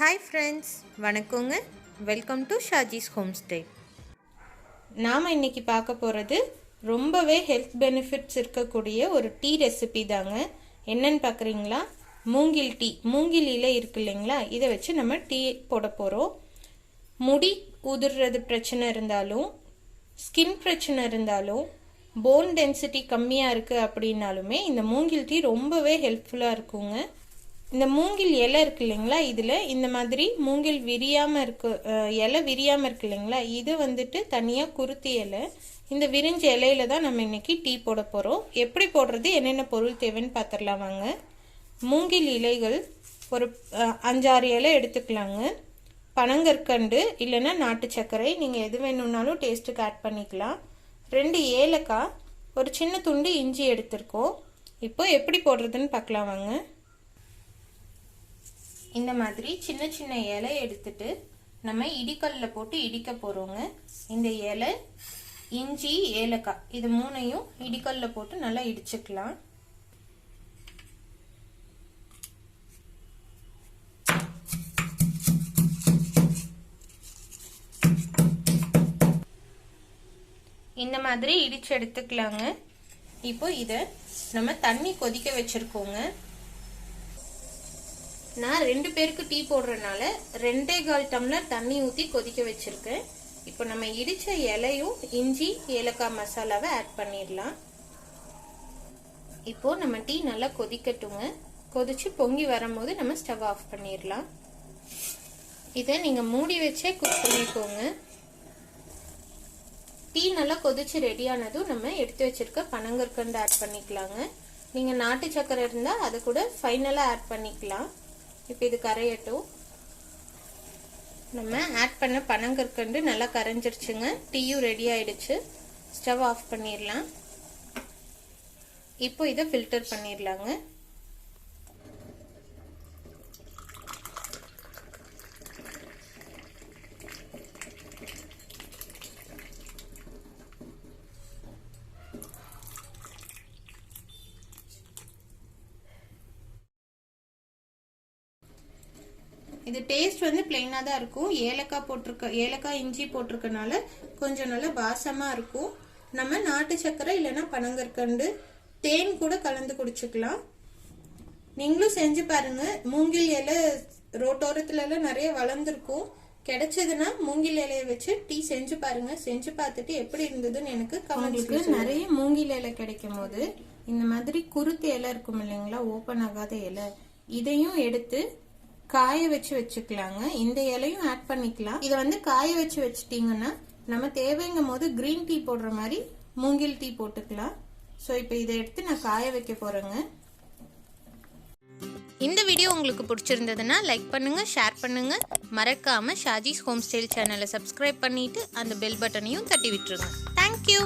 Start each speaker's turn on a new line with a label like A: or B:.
A: Hi friends வணக்கங்க. Welcome to Shaji's home stay நாம் இன்றைக்கி பார்க்க போகிறது ரொம்பவே ஹெல்த் பெனிஃபிட்ஸ் இருக்கக்கூடிய ஒரு டீ ரெசிபி தாங்க. என்னன்னு பார்க்குறீங்களா? மூங்கில் டீ மூங்கில் இலை இருக்கு இல்லைங்களா? இதை வச்சு நம்ம டீ போட போகிறோம் முடி உதிர்றது பிரச்சனை இருந்தாலும் ஸ்கின் பிரச்சனை இருந்தாலும் போன் டென்சிட்டி கம்மியாக இருக்குது அப்படின்னாலுமே இந்த மூங்கில் டீ ரொம்பவே ஹெல்ப்ஃபுல்லாக இருக்குங்க. இந்த மூங்கில் இலை இருக்கு இல்லைங்களா இதில்? இந்த மாதிரி மூங்கில் விரியாமல் இருக்கு இலை விரியாமல் இருக்கு இல்லைங்களா? இது வந்துட்டு தனியாக குருத்தி இலை. இந்த விரிஞ்ச இலையில தான் நம்ம இன்னைக்கு டீ போட போகிறோம் எப்படி போடுறது? என்னென்ன பொருள் தேவைன்னு பார்த்துடலாம் வாங்க. மூங்கில் இலைகள் ஒரு அஞ்சாறு இலை எடுத்துக்கலாங்க. பனங்கற்கண்டு இல்லைன்னா நாட்டு சர்க்கரை. நீங்கள் எது வேணும்னாலும் டேஸ்ட்டுக்கு ஆட் பண்ணிக்கலாம். ரெண்டு ஏலக்காய் ஒரு சின்ன துண்டு இஞ்சி எடுத்திருக்கோம். இப்போ எப்படி போடுறதுன்னு பார்க்கலாம் வாங்க. இந்த மாதிரி சின்ன சின்ன இலை எடுத்துட்டு நம்ம இடிக்கல்ல போட்டு இடிக்க போறோங்க. இந்த இலை இஞ்சி ஏலக்காய் இது மூணையும் இடிக்கல்ல போட்டு நல்லா இடிச்சுக்கலாம். இந்த மாதிரி இடிச்சு எடுத்துக்கலாங்க. இப்போ இதை நம்ம தண்ணி கொதிக்க வச்சிருக்கோங்க. நான் ரெண்டு பேருக்கு டீ போடுறதுனால ரெண்டே கால் டம்ளர் தண்ணி ஊற்றி கொதிக்க வச்சுருக்கேன். இப்போ நம்ம இடித்த இலையும் இஞ்சி ஏலக்காய் மசாலாவை ஆட் பண்ணிடலாம். இப்போ நம்ம டீ நல்லா கொதிக்கட்டுங்க. கொதிச்சு பொங்கி வரும்போது நம்ம ஸ்டவ் ஆஃப் பண்ணிடலாம். இதை நீங்கள் மூடி வச்சே குக் பண்ணிக்கோங்க. டீ நல்லா கொதிச்சு ரெடியானதும் நம்ம எடுத்து வச்சிருக்க பனங்கற்கண்டு ஆட் பண்ணிக்கலாங்க. நீங்கள் நாட்டு சக்கரை இருந்தால் அதை கூட ஃபைனலாக ஆட் பண்ணிக்கலாம். இப்போ இது கரையட்டும். நம்ம ஆட் பண்ண பனங்கற்கண்டு நல்லா கரைஞ்சிருச்சுங்க. டீயும் ரெடி ஆயிடுச்சு. ஸ்டவ் ஆஃப் பண்ணிடலாம். இப்போ இதை ஃபில்டர் பண்ணிடலாங்க. இது டேஸ்ட் வந்து பிளெயினாக தான் இருக்கும். ஏலக்காய் போட்டிருக்க ஏலக்காய் இஞ்சி போட்டிருக்கனால கொஞ்சம் நல்லா வாசமாக இருக்கும். நம்ம நாட்டு சக்கரை இல்லைன்னா பனங்கற்கண்டு தேன் கூட கலந்து குடிச்சுக்கலாம். நீங்களும் செஞ்சு பாருங்க. மூங்கில் இலை ரோட்டோரத்துல எல்லாம் நிறைய வளர்ந்துருக்கும். கிடைச்சதுன்னா மூங்கில் இலையை வச்சு டீ செஞ்சு பாருங்க. செஞ்சு பார்த்துட்டு எப்படி இருந்ததுன்னு எனக்கு கமெண்ட்ஸ்க்கு நிறைய மூங்கில் இலை கிடைக்கும் போது இந்த மாதிரி குருத்து இலை இருக்கும் இல்லைங்களா? ஓப்பன் ஆகாத இலை. இதையும் எடுத்து காய வச்சு வச்சுக்கலாங்க. இந்த இலையும் ஆட் பண்ணிக்கலாம். இதை வந்து காய வச்சு வச்சுட்டீங்கன்னா நம்ம தேவைங்கும் போது கிரீன் டீ போடுற மாதிரி மூங்கில் டீ போட்டுக்கலாம். ஸோ இப்போ இதை எடுத்து நான் காய வைக்க போறேங்க.
B: இந்த வீடியோ உங்களுக்கு பிடிச்சிருந்ததுன்னா லைக் பண்ணுங்க ஷேர் பண்ணுங்கள் மறக்காமல் ஷாஜிஸ் ஹோம் ஸ்டைல் சேனலை சப்ஸ்கிரைப் பண்ணிவிட்டு அந்த பெல் பட்டனையும் தட்டி விட்டுருங்க. தேங்க்யூ